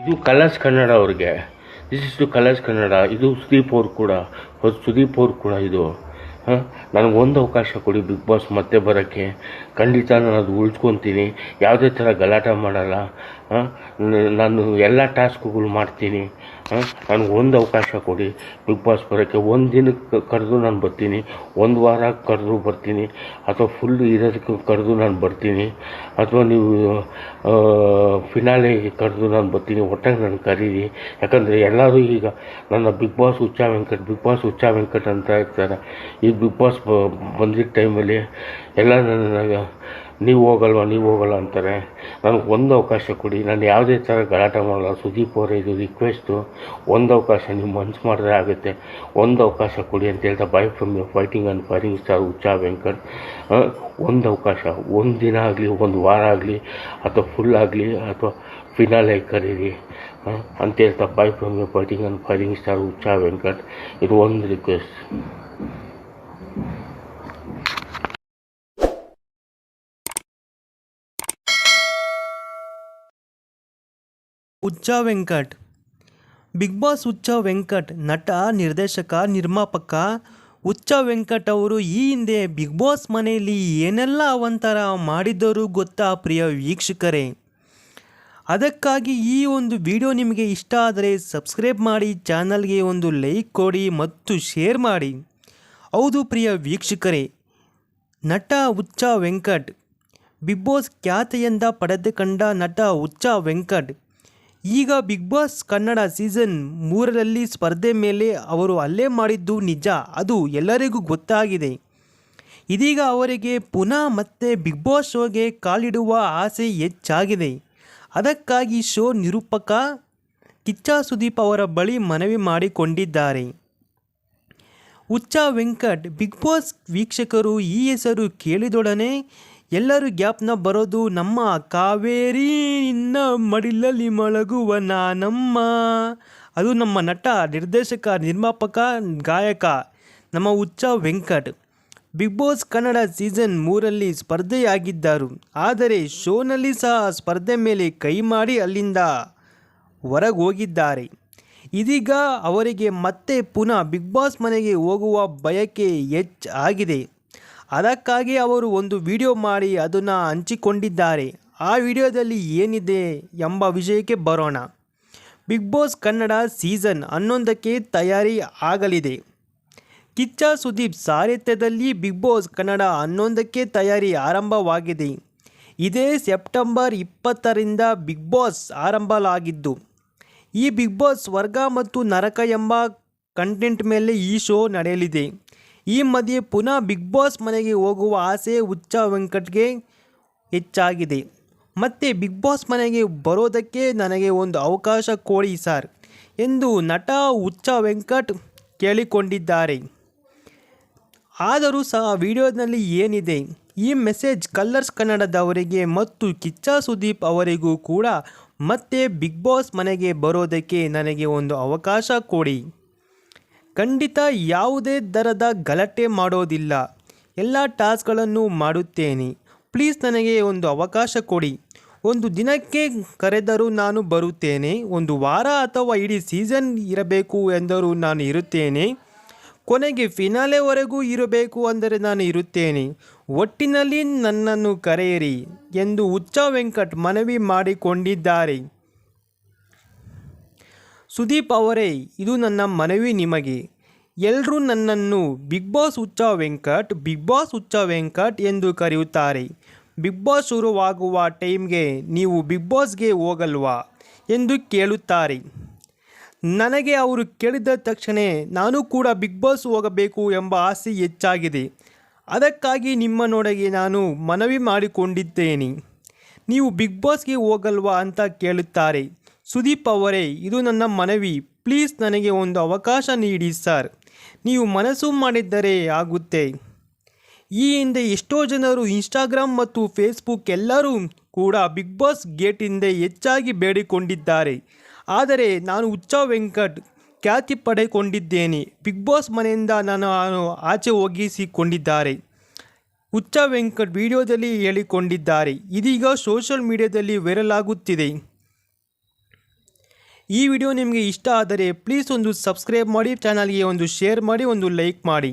ಇದು ಕಲರ್ಸ್ ಕನ್ನಡ ಅವ್ರಿಗೆ. This is to Colors Kannada. ಇದು ಸುದೀಪ್ ಅವ್ರು ಕೂಡ. ಹೊಸ ಸುದೀಪ್ ಅವ್ರು ಕೂಡ ಇದು. ಹಾಂ? ನನಗೊಂದು ಅವಕಾಶ ಕೊಡಿ ಬಿಗ್ ಬಾಸ್ ಮತ್ತೆ ಬರೋಕ್ಕೆ. ಖಂಡಿತ ನಾನು ಅದು ಉಳ್ಸ್ಕೊತೀನಿ. ಯಾವುದೇ ಥರ ಗಲಾಟೆ ಮಾಡಲ್ಲ. ನಾನು ಎಲ್ಲ ಟಾಸ್ಕ್ಗಳು ಮಾಡ್ತೀನಿ. ನನಗೆ ಒಂದು ಅವಕಾಶ ಕೊಡಿ. ಬಿಗ್ ಬಾಸ್ ಬರೋಕ್ಕೆ ಒಂದು ದಿನಕ್ಕೆ ಕರೆದು ನಾನು ಬರ್ತೀನಿ. ಒಂದು ವಾರ ಕರೆದು ಬರ್ತೀನಿ. ಅಥವಾ ಫುಲ್ ಇರೋದಕ್ಕೆ ಕರೆದು ನಾನು ಬರ್ತೀನಿ. ಅಥವಾ ನೀವು ಫಿನಾಲೆಗೆ ಕರೆದು ನಾನು ಬರ್ತೀನಿ. ಒಟ್ಟಾಗಿ ನಾನು ಕರೀರಿ. ಯಾಕಂದರೆ ಎಲ್ಲರೂ ಈಗ ನನ್ನ Bigg Boss Huccha Venkat, Bigg Boss Huccha Venkat ಅಂತ ಇರ್ತಾರೆ. ಈ ಬಿಗ್ ಬಾಸ್ ಬಂದಿದ್ದ ಟೈಮಲ್ಲಿ ಎಲ್ಲ ನನ್ನ ನೀವು ಹೋಗಲ್ವಾ, ನೀವು ಹೋಗಲ್ಲ ಅಂತಾರೆ. ನನಗೆ ಒಂದು ಅವಕಾಶ ಕೊಡಿ. ನಾನು ಯಾವುದೇ ಥರ ಗಲಾಟೆ ಮಾಡಲ್ಲ. ಸುದೀಪ್ ಅವರೇ, ಇದು ರಿಕ್ವೆಸ್ಟು ಒಂದು ಅವಕಾಶ ನೀವು ಮನ್ಸು ಮಾಡಿದ್ರೆ ಆಗುತ್ತೆ. ಒಂದು ಅವಕಾಶ ಕೊಡಿ ಅಂತ ಹೇಳ್ತಾ bye from you fighting and firing star Huccha Venkat ಒಂದು ಅವಕಾಶ. ಒಂದು ದಿನ ಆಗಲಿ, ಒಂದು ವಾರ ಆಗಲಿ, ಅಥವಾ ಫುಲ್ ಆಗಲಿ, ಅಥವಾ ಫಿನಾಲೆ ಕರೀರಿ. ಅಂತ ಹೇಳ್ತಾ bye from you fighting and firing star Huccha Venkat ಇದು ಒಂದು ರಿಕ್ವೆಸ್ಟ್ ಹುಚ್ಚ ವೆಂಕಟ್. ಬಿಗ್ ಬಾಸ್ ಹುಚ್ಚ ವೆಂಕಟ್ ನಟ, ನಿರ್ದೇಶಕ, ನಿರ್ಮಾಪಕ ಹುಚ್ಚ ವೆಂಕಟ್ ಅವರು ಈ ಹಿಂದೆ ಬಿಗ್ ಬಾಸ್ ಮನೆಯಲ್ಲಿ ಏನೆಲ್ಲ ಅವಂತರ ಮಾಡಿದ್ದರು ಗೊತ್ತಾ ಪ್ರಿಯ ವೀಕ್ಷಕರೇ? ಅದಕ್ಕಾಗಿ ಈ ಒಂದು ವಿಡಿಯೋ ನಿಮಗೆ ಇಷ್ಟ ಆದರೆ ಸಬ್ಸ್ಕ್ರೈಬ್ ಮಾಡಿ, ಚಾನಲ್ಗೆ ಒಂದು ಲೈಕ್ ಕೊಡಿ ಮತ್ತು ಶೇರ್ ಮಾಡಿ. ಹೌದು ಪ್ರಿಯ ವೀಕ್ಷಕರೇ, ನಟ ಹುಚ್ಚ ವೆಂಕಟ್, ಬಿಗ್ ಬಾಸ್ ಖ್ಯಾತಿಯಿಂದ ಪಡೆದುಕೊಂಡ ನಟ ಹುಚ್ಚ ವೆಂಕಟ್ ಈಗ ಬಿಗ್ ಬಾಸ್ ಕನ್ನಡ ಸೀಸನ್ ಮೂರರಲ್ಲಿ ಸ್ಪರ್ಧೆ ಮೇಲೆ ಅವರು ಹಲ್ಲೆ ಮಾಡಿದ್ದು ನಿಜ, ಅದು ಎಲ್ಲರಿಗೂ ಗೊತ್ತಾಗಿದೆ. ಇದೀಗ ಅವರಿಗೆ ಪುನಃ ಮತ್ತೆ ಬಿಗ್ ಬಾಸ್ ಶೋಗೆ ಕಾಲಿಡುವ ಆಸೆ ಹೆಚ್ಚಾಗಿದೆ. ಅದಕ್ಕಾಗಿ ಶೋ ನಿರೂಪಕ ಕಿಚ್ಚ ಸುದೀಪ್ ಅವರ ಬಳಿ ಮನವಿ ಮಾಡಿಕೊಂಡಿದ್ದಾರೆ. ಹುಚ್ಚ ವೆಂಕಟ್ ಬಿಗ್ ಬಾಸ್ ವೀಕ್ಷಕರು ಈ ಹೆಸರು ಕೇಳಿದೊಡನೆ ಎಲ್ಲರೂ ಗ್ಯಾಪ್ನ ಬರೋದು ನಮ್ಮ ಕಾವೇರಿ ನಿನ್ನ ಮಡಿಲಲ್ಲಿ ಮಲಗುವ ನಾನಮ್ಮ. ಅದು ನಮ್ಮ ನಟ, ನಿರ್ದೇಶಕ, ನಿರ್ಮಾಪಕ, ಗಾಯಕ, ನಮ್ಮ Huccha Venkat. Bigg Boss Kannada season ಮೂರಲ್ಲಿ ಸ್ಪರ್ಧೆಯಾಗಿದ್ದರು. ಆದರೆ ಶೋನಲ್ಲಿ ಸಹ ಸ್ಪರ್ಧೆ ಮೇಲೆ ಕೈ ಮಾಡಿ ಅಲ್ಲಿಂದ ಹೊರಗೆ ಹೋಗಿದ್ದಾರೆ ಇದೀಗ ಅವರಿಗೆ ಮತ್ತೆ ಪುನಃ ಬಿಗ್ ಬಾಸ್ ಮನೆಗೆ ಹೋಗುವ ಬಯಕೆ ಹೆಚ್ಚಾಗಿದೆ. ಅದಕ್ಕಾಗಿ ಅವರು ಒಂದು ವಿಡಿಯೋ ಮಾಡಿ ಅದನ್ನು ಹಂಚಿಕೊಂಡಿದ್ದಾರೆ. ಆ ವಿಡಿಯೋದಲ್ಲಿ ಏನಿದೆ ಎಂಬ ವಿಷಯಕ್ಕೆ ಬರೋಣ. ಬಿಗ್ ಬಾಸ್ ಕನ್ನಡ ಸೀಸನ್ ಹನ್ನೊಂದಕ್ಕೆ ತಯಾರಿ ಆಗಲಿದೆ. ಕಿಚ್ಚ ಸುದೀಪ್ ಸಾರಥ್ಯದಲ್ಲಿ ಬಿಗ್ ಬಾಸ್ ಕನ್ನಡ ಹನ್ನೊಂದಕ್ಕೆ ತಯಾರಿ ಆರಂಭವಾಗಿದೆ. ಇದೇ ಸೆಪ್ಟೆಂಬರ್ ಇಪ್ಪತ್ತರಿಂದ ಬಿಗ್ ಬಾಸ್ ಆರಂಭಲಾಗಿದ್ದು, ಈ ಬಿಗ್ ಬಾಸ್ ಸ್ವರ್ಗ ಮತ್ತು ನರಕ ಎಂಬ ಕಂಟೆಂಟ್ ಮೇಲೆ ಈ ಶೋ ನಡೆಯಲಿದೆ. ಈ ಮಧ್ಯೆ ಪುನಃ ಬಿಗ್ ಬಾಸ್ ಮನೆಗೆ ಹೋಗುವ ಆಸೆ ಹುಚ್ಚ ವೆಂಕಟ್ಗೆ ಹೆಚ್ಚಾಗಿದೆ. ಮತ್ತೆ ಬಿಗ್ ಬಾಸ್ ಮನೆಗೆ ಬರೋದಕ್ಕೆ ನನಗೆ ಒಂದು ಅವಕಾಶ ಕೊಡಿ ಸರ್ ಎಂದು ನಟ ಹುಚ್ಚ ವೆಂಕಟ್ ಕೇಳಿಕೊಂಡಿದ್ದಾರೆ. ಆದರೂ ಸಹ ವಿಡಿಯೋದಲ್ಲಿ ಏನಿದೆ? ಈ ಮೆಸೇಜ್ ಕಲ್ಲರ್ಸ್ ಕನ್ನಡದವರಿಗೆ ಮತ್ತು ಕಿಚ್ಚ ಸುದೀಪ್ ಅವರಿಗೂ ಕೂಡ ಮತ್ತೆ ಬಿಗ್ ಬಾಸ್ ಮನೆಗೆ ಬರೋದಕ್ಕೆ ನನಗೆ ಒಂದು ಅವಕಾಶ ಕೊಡಿ. ಖಂಡಿತ ಯಾವುದೇ ದರದ ಗಲಾಟೆ ಮಾಡೋದಿಲ್ಲ. ಎಲ್ಲ ಟಾಸ್ಕ್ಗಳನ್ನು ಮಾಡುತ್ತೇನೆ. ಪ್ಲೀಸ್ ನನಗೆ ಒಂದು ಅವಕಾಶ ಕೊಡಿ. ಒಂದು ದಿನಕ್ಕೆ ಕರೆದರೂ ನಾನು ಬರುತ್ತೇನೆ. ಒಂದು ವಾರ ಅಥವಾ ಇಡೀ ಸೀಸನ್ ಇರಬೇಕು ಎಂದರೂ ನಾನು ಇರುತ್ತೇನೆ. ಕೊನೆಗೆ ಫಿನಾಲೆವರೆಗೂ ಇರಬೇಕು ಅಂದರೆ ನಾನು ಇರುತ್ತೇನೆ. ಒಟ್ಟಿನಲ್ಲಿ ನನ್ನನ್ನು ಕರೆಯಿರಿ ಎಂದು ಉಚ್ಚ ವೆಂಕಟ್ ಮನವಿ ಮಾಡಿಕೊಂಡಿದ್ದಾರೆ. ಸುದೀಪ್ ಅವರೇ, ಇದು ನನ್ನ ಮನವಿ ನಿಮಗೆ. ಎಲ್ಲರೂ ನನ್ನನ್ನು ಬಿಗ್ ಬಾಸ್ ಹುಚ್ಚ ವೆಂಕಟ್, ಬಿಗ್ ಬಾಸ್ ಹುಚ್ಚ ವೆಂಕಟ್ ಎಂದು ಕರೆಯುತ್ತಾರೆ. ಬಿಗ್ ಬಾಸ್ ಶುರುವಾಗುವ ಟೈಮ್ಗೆ ನೀವು ಬಿಗ್ ಬಾಸ್ಗೆ ಹೋಗಲ್ವಾ ಎಂದು ಕೇಳುತ್ತಾರೆ. ನನಗೆ ಅವರು ಕೇಳಿದ ತಕ್ಷಣ ನಾನು ಕೂಡ ಬಿಗ್ ಬಾಸ್ ಹೋಗಬೇಕು ಎಂಬ ಆಸೆ ಹೆಚ್ಚಾಗಿದೆ. ಅದಕ್ಕಾಗಿ ನಿಮ್ಮ ನೊಡೆಗೆ ನಾನು ಮನವಿ ಮಾಡಿಕೊಂಡಿದ್ದೇನೆ. ನೀವು ಬಿಗ್ ಬಾಸ್ಗೆ ಹೋಗಲ್ವಾ ಅಂತ ಕೇಳುತ್ತಾರೆ. ಸುದೀಪ್ ಅವರೇ, ಇದು ನನ್ನ ಮನವಿ. ಪ್ಲೀಸ್ ನನಗೆ ಒಂದು ಅವಕಾಶ ನೀಡಿ, ಸರ್. ನೀವು ಮನಸ್ಸು ಮಾಡಿದ್ದರೆ ಆಗುತ್ತೆ. ಈ ಹಿಂದೆ ಎಷ್ಟೋ ಜನರು ಇನ್ಸ್ಟಾಗ್ರಾಮ್ ಮತ್ತು ಫೇಸ್ಬುಕ್ ಎಲ್ಲರೂ ಕೂಡ ಬಿಗ್ ಬಾಸ್ ಗೇಟ್ ಹಿಂದೆ ಹೆಚ್ಚಾಗಿ ಬೇಡಿಕೊಂಡಿದ್ದಾರೆ. ಆದರೆ ನಾನು ಉಚ್ಚ ವೆಂಕಟ್ ಖ್ಯಾತಿ ಪಡೆಕೊಂಡಿದ್ದೇನೆ. ಬಿಗ್ ಬಾಸ್ ಮನೆಯಿಂದ ನಾನು ಆಚೆ ಹೋಗಿಸಿಕೊಂಡಿದ್ದಾರೆ. ಉಚ್ಚ ವೆಂಕಟ್ ವಿಡಿಯೋದಲ್ಲಿ ಹೇಳಿಕೊಂಡಿದ್ದಾರೆ. ಇದೀಗ ಸೋಷಲ್ ಮೀಡಿಯಾದಲ್ಲಿ ವೈರಲ್ ಆಗುತ್ತಿದೆ. ಈ ವಿಡಿಯೋ ನಿಮಗೆ ಇಷ್ಟ ಆದರೆ ಪ್ಲೀಸ್ ಒಂದು ಸಬ್ಸ್ಕ್ರೈಬ್ ಮಾಡಿ ಚಾನಲ್ಗೆ ಒಂದು ಶೇರ್ ಮಾಡಿ, ಒಂದು ಲೈಕ್ ಮಾಡಿ.